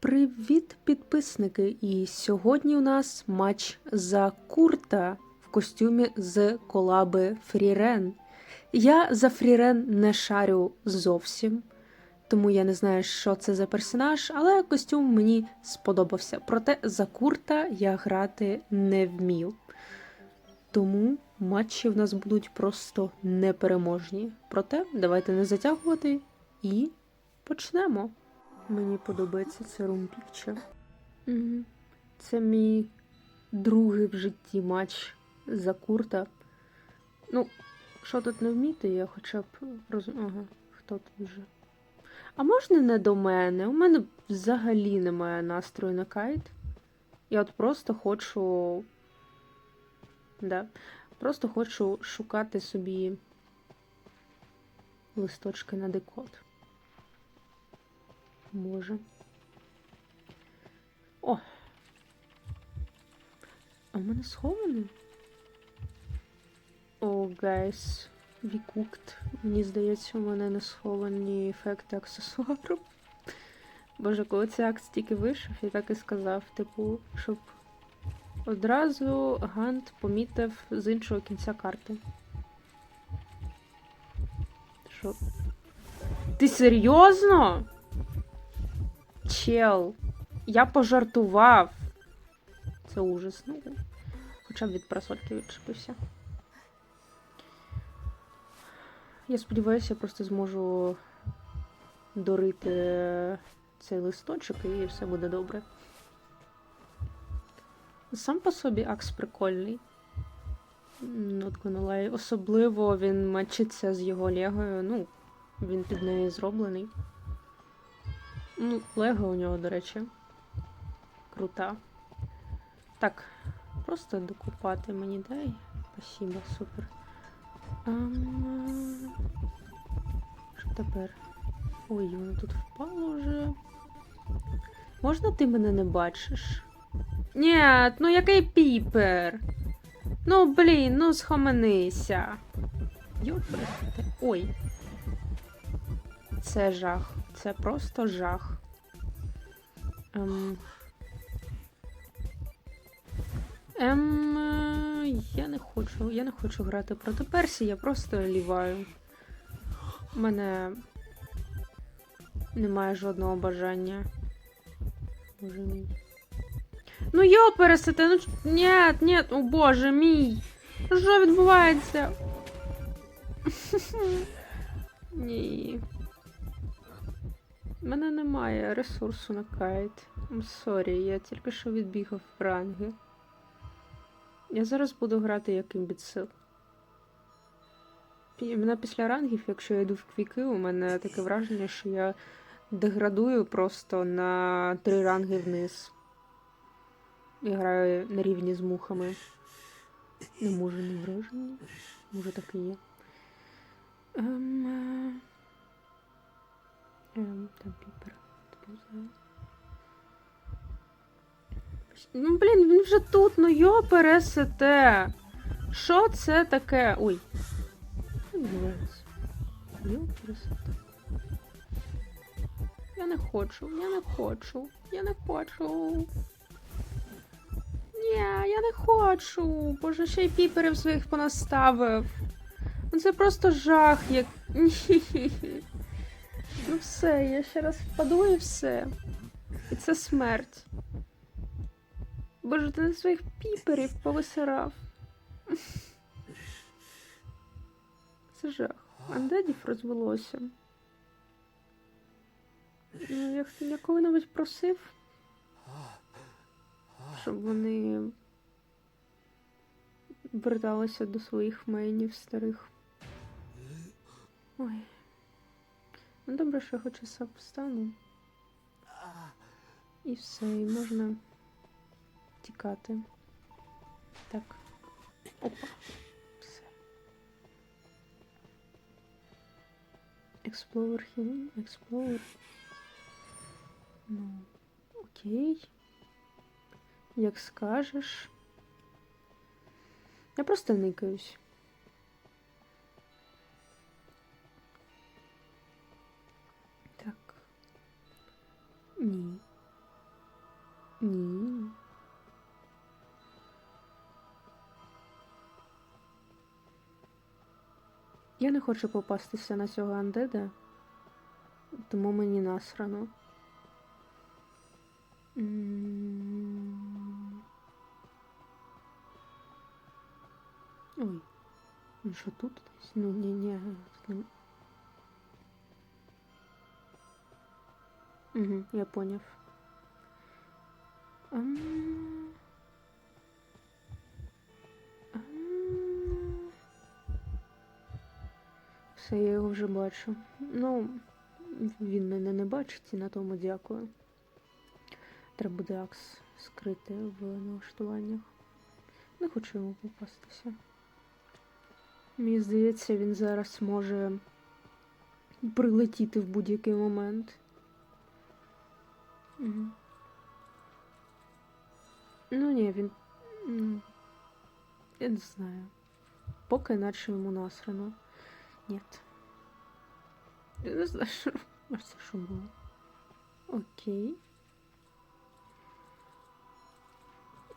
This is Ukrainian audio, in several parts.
Привіт, підписники! І сьогодні у нас матч за Курта в костюмі з колаби Фрірен. Я за Фрірен не шарю зовсім, тому я не знаю, що це за персонаж, але костюм мені сподобався. Проте за Курта я грати не вмів. Тому матчі в нас будуть просто непереможні. Проте давайте не затягувати і почнемо. Мені подобається це Room Picture. Угу. Це мій другий в житті матч за курта. Ну, що тут не вміти, я хоча б роз... Ага, хто тут вже. А можна не до мене? У мене взагалі немає настрою на кайт. Я от просто хочу. Да. Просто хочу шукати собі листочки на декод. Може. О! А в мене схований? О, гайс, cooked. Мені здається, у мене не сховані ефекти аксесуару. Боже, коли цей акт тільки вийшов, я так і сказав, типу, щоб одразу Гант помітив з іншого кінця карти. Що? Ти серйозно? Чел, я пожартував. Це ужасно. Хоча б від парасольки відчепився. Я сподіваюся, я просто зможу дорити цей листочок і все буде добре. Сам по собі акс прикольний. Gonna. Особливо він мачиться з його легою. Ну, він під нею зроблений. Ну, Лего у нього, до речі. Крута. Так, просто докупати мені дай. Спасибо, супер. Ам... Що тепер? Ой, воно тут впало вже. Можна ти мене не бачиш? Ні, ну який піпер? Ну, блін, ну схаменися. Йопресте. Ой. Це жах. Це просто жах. Ем... Ем... е, Я не хочу. Я не хочу грати проти Персі, я просто ліваю. У мене немає жодного бажання. Боже мій. Ну йопересите, ну ч- ні, ні, о боже мій. Що відбувається? Ні. У мене немає ресурсу на кайт. Sorry, я тільки що відбігав в ранги. Я зараз буду грати як імбіцил. Мене після рангів, якщо я йду в квіки, у мене таке враження, що я деградую просто на три ранги вниз. І граю на рівні з мухами. Не можу не враження. Може так і є. Ем, ем, там піпер. Ну, блін, він вже тут, ну йо пересете. Що це таке? Ой. Відбувається? Я не хочу, я не хочу, я не хочу. Ні, я не хочу. Боже, ще й піперів своїх понаставив. Ну це просто жах, як. Ну все, я ще раз впаду і все. І це смерть. Боже, ти на своїх піперів повисирав. Це жах. Андедів розвелося. Ну, як я коли-небудь просив, щоб вони верталися до своїх мейнів старих. Ой. Ну добре, що я хоча сам встану. І все, і можна тікати. Так. Опа. Все. Explore him, explore. Ну, окей. Як скажеш. Я просто никаюсь. Ні. Я не хочу попастися на цього андеда, тому мені насрано. Ой, він що тут? Ну, ні, ні. Угу, я поняв. Все, я його вже бачу. Ну, він мене не бачить і на тому дякую. Треба буде акс скрити в налаштуваннях. Не хочу йому попастися. Мені здається, він зараз може прилетіти в будь-який момент. Мгм. Ну ні, він. Я не знаю. Поки наче йому насрано. Ні. Я не знаю, що а це що було. Окей.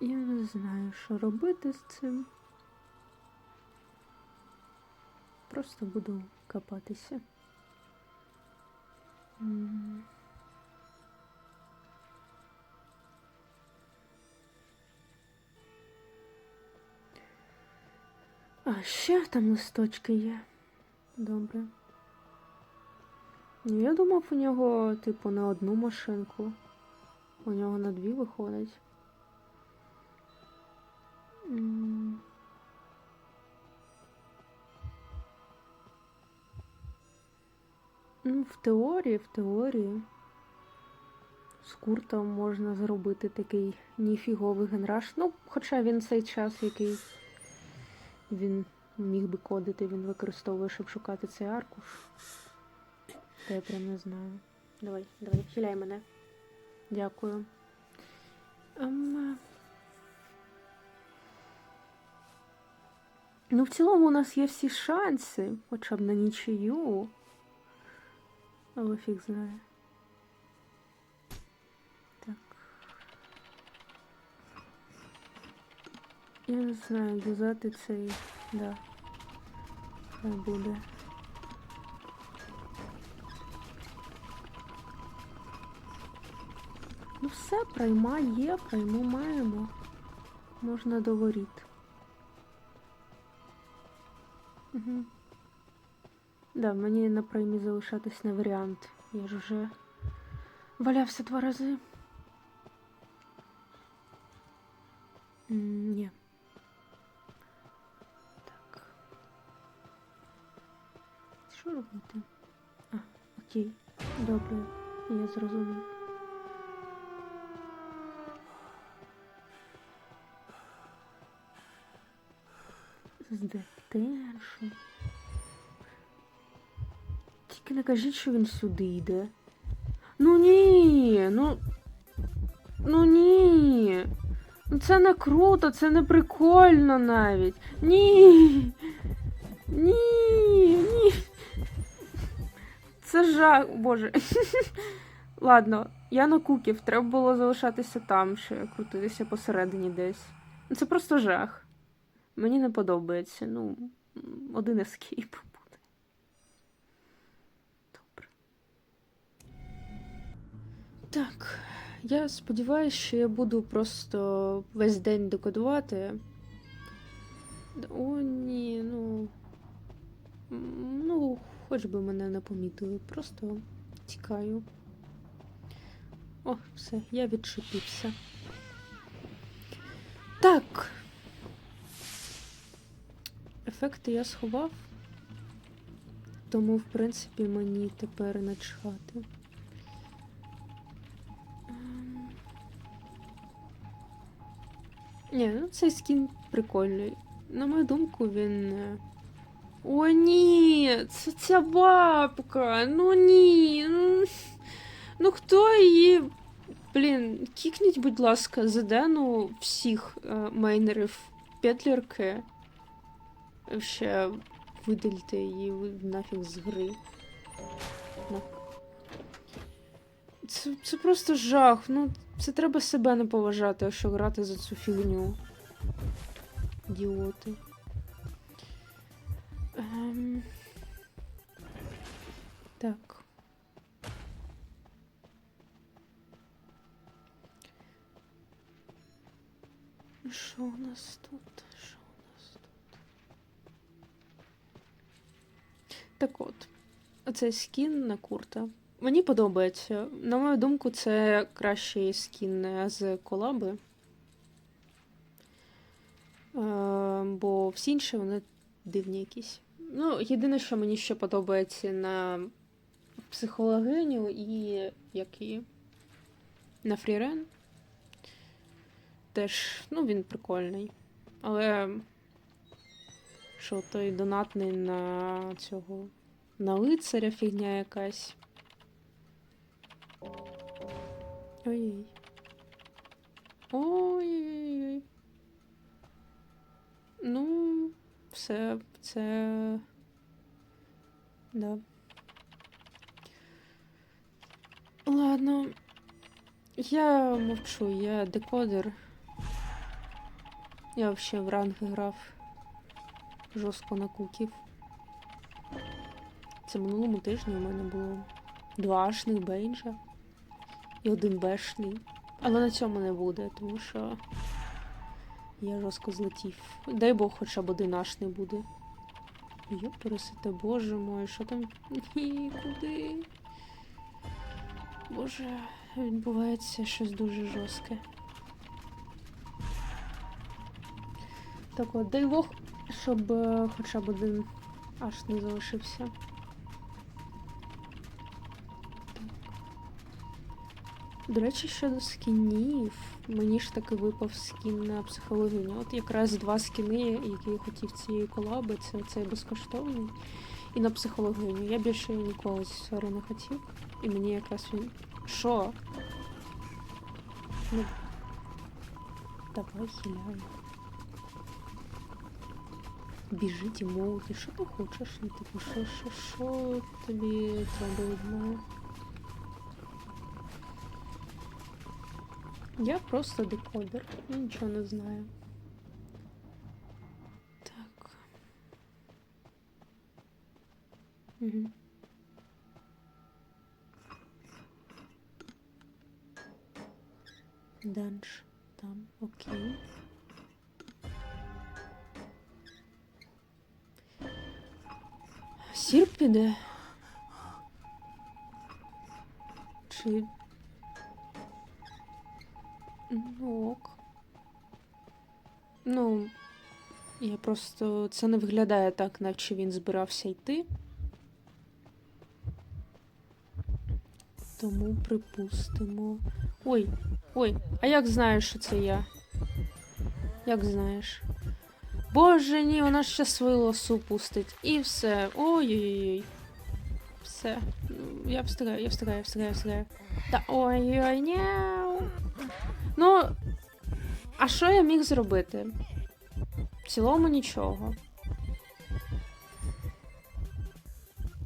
Я не знаю, що робити з цим. Просто буду копатися. А ще там листочки є. Добре. Ну, Я думав, у нього, типу, на одну машинку. У нього на дві виходить. Ну, в теорії, в теорії. З куртом можна зробити такий ніфіговий генраж. Ну, хоча він цей час, який він міг би кодити, він використовує, щоб шукати цей аркуш. Та я прям не знаю. Давай, давай, хиляй мене. Дякую. Ем... Ну, в цілому у нас є всі шанси, хоча б на нічию. Але фіг знає. Я не знаю, юзати цей. Да. Хай буде. Ну все, прийма є, прийму маємо. Можна до воріт. Угу. Да, мені на приймі залишатись не варіант. Я ж уже валявся два рази. М, Ні. Що робити? А, окей. Добре, я зрозумів. З детеншн. Тільки не кажіть, що він сюди йде. Ну ні, ну. Ну ні. Ну це не круто, це не прикольно навіть. Ні. Це жах, боже. Ладно, я на куків, треба було залишатися там, ще крутитися посередині десь. Ну, Це просто жах. Мені не подобається. Ну, один ескейп буде. Добре. Так, я сподіваюся, що я буду просто весь день декодувати. О, ні, ну. Хоч би мене не помітили. Просто тікаю. О, все, я відчепився. Так. Ефекти я сховав. Тому, в принципі, мені тепер начхати. Ем. Ні, ну цей скін прикольний. На мою думку, він. О, ні! Це ця бабка! Ну ні! Ну, ну хто її. Блін, кікніть, будь ласка, задену всіх е, мейнерів петлерки. Ще видалите її нафіг з гри. Це, це просто жах. Ну, Це треба себе не поважати, якщо грати за цю фігню. Ідіоти. Ем... Так. Що у нас тут? Що у нас тут? Так от, оцей скін на курта. Мені подобається. На мою думку, це кращий скін з колаби. Е, бо всі інші вони дивні якісь. Ну, єдине, що мені ще подобається на психологиню і як і на фрірен. Теж, ну, він прикольний. Але що той донатний на цього на лицаря фігня якась. Ой-ой. Ой-ой-ой. Ну, все, це. Да. Ладно. Я мовчу, я декодер. Я вообще в ранг грав жорстко на куків. Це минулому тижні у мене було два ашних бейнджа і один бешний. Але на цьому не буде, тому що я жорстко злетів. Дай Бог, хоча б один ашний буде. Йоп, пересите, боже мой, що там? Ні, куди? Боже, відбувається щось дуже жорстке. Так от, дай Бог, щоб е, хоча б один аж не залишився. До речі, щодо скінів, мені ж таки випав скін на психологиню. От якраз два скіни, які я хотів цієї колаби, це цей безкоштовний і на психологиню. Я більше ніколи зі сфери не хотів. І мені якраз він. Що? Ну. Давай хиляй. Біжить і молоді, що ти хочеш? Ну, типу, що, що, що тобі треба від мене? Я просто декодер, я нічого не знаю. Так. Угу. Данж там, окей. Сірп піде. Чи. Ну, ок. Ну, я просто. Це не виглядає так, наче він збирався йти. Тому припустимо. Ой, ой, а як знаєш, що це я? Як знаєш? Боже, ні, вона ще свою лосу пустить. І все. Ой-ой-ой. Все. Я встигаю, я встигаю, я встигаю, я встигаю. Та ой-ой, няу. Ну, а що я міг зробити? В цілому нічого.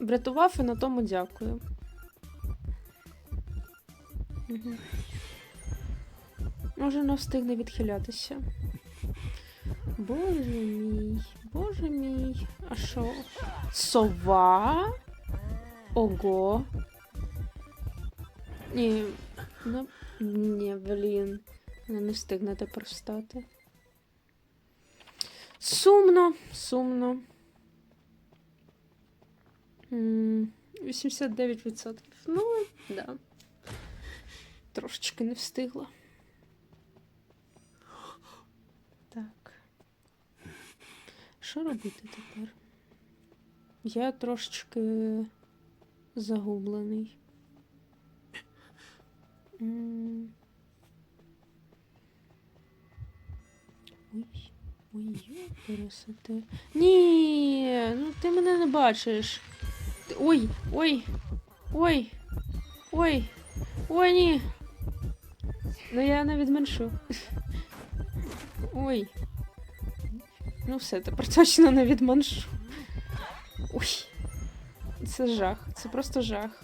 Врятував і на тому дякую. Може, не встигне відхилятися. Боже мій, боже мій. А що? Сова? Ого. Ні, ну, ні, блін. Вона не встигне тепер встати. Сумно, сумно. 89%. Ну, да. Трошечки не встигла. Так. Що робити тепер? Я трошечки загублений. Ой, ой, пересити. Ні, ну ти мене не бачиш. Ой, ой, ой, ой, ой, ні. Ну я не відменшу. Ой. Ну все, тепер точно не відменшу. Ой. Це жах. Це просто жах.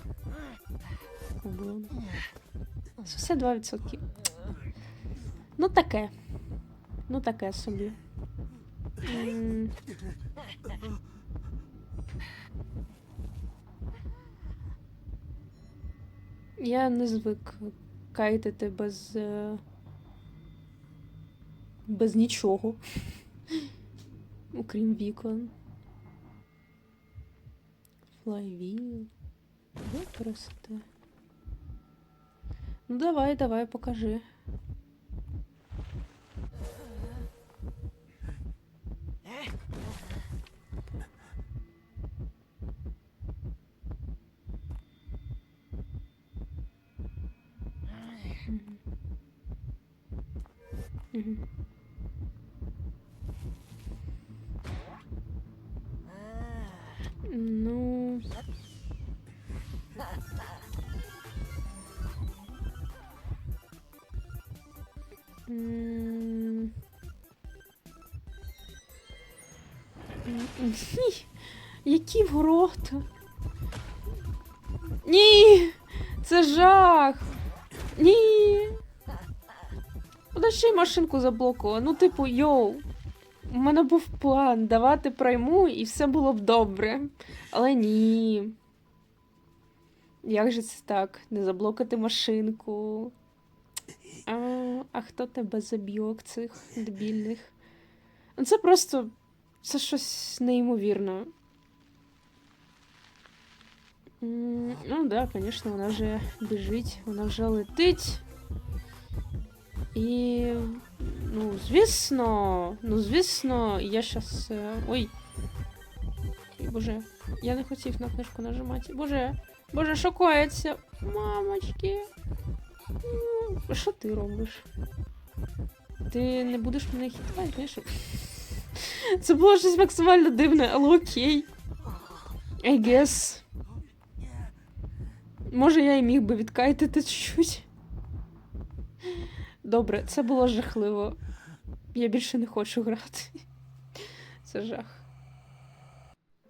Облом. Все 2%. Ну таке. Ну таке собі. Я не звик кайтити без. е, без нічого. Окрім вікон. Флайвіл. Використати. Ну давай, давай, покажи. Ні. Які ворота? Ні! Це жах! Ні! Подожди, машинку заблокувала. Ну, типу, йоу. У мене був план давати прайму і все було б добре. Але ні. Як же це так? Не заблокати машинку. А, а хто тебе заб'єк цих дебільних? Ну, Це просто. Це щось неймовірне. Ну да, звісно, вона вже біжить, вона вже летить. І. Ну, звісно, ну, звісно, я щас. е, Ой. Боже, я не хотів на книжку нажимати. Боже, боже, що? Мамочки. Що ти робиш? Ти не будеш мене хитати, знаєш? Це було щось максимально дивне, але окей. I guess. Може, я і міг би відкайтити чуть-чуть. Добре, це було жахливо. Я більше не хочу грати. Це жах.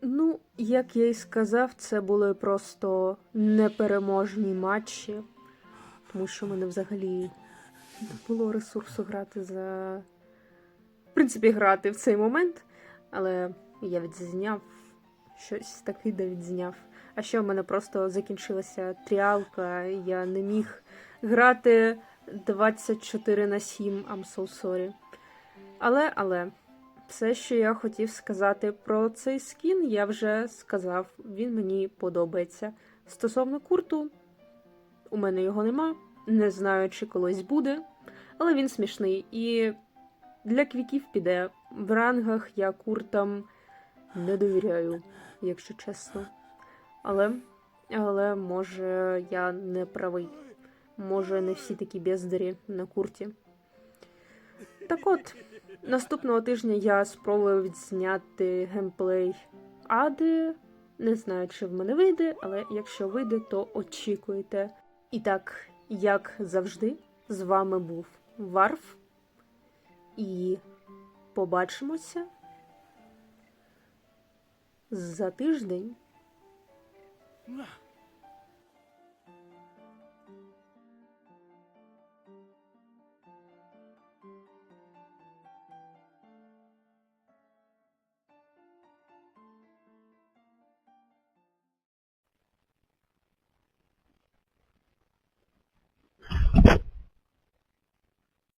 Ну, як я і сказав, це були просто непереможні матчі, тому що в мене взагалі не було ресурсу грати за. Принципі, грати в цей момент, але я відзняв щось таке, де відзняв. А ще в мене просто закінчилася тріалка, я не міг грати 24 на 7, I'm so sorry. Але, але, все, що я хотів сказати про цей скін, я вже сказав, він мені подобається. Стосовно курту, у мене його нема, не знаю, чи колись буде, але він смішний і для квіків піде. В рангах я куртам не довіряю, якщо чесно. Але, але може я не правий. Може, не всі такі бездарі на курті. Так от, наступного тижня я спробую відзняти геймплей Ади. Не знаю, чи в мене вийде, але якщо вийде, то очікуйте. І так, як завжди, з вами був Варф. І побачимося за тиждень.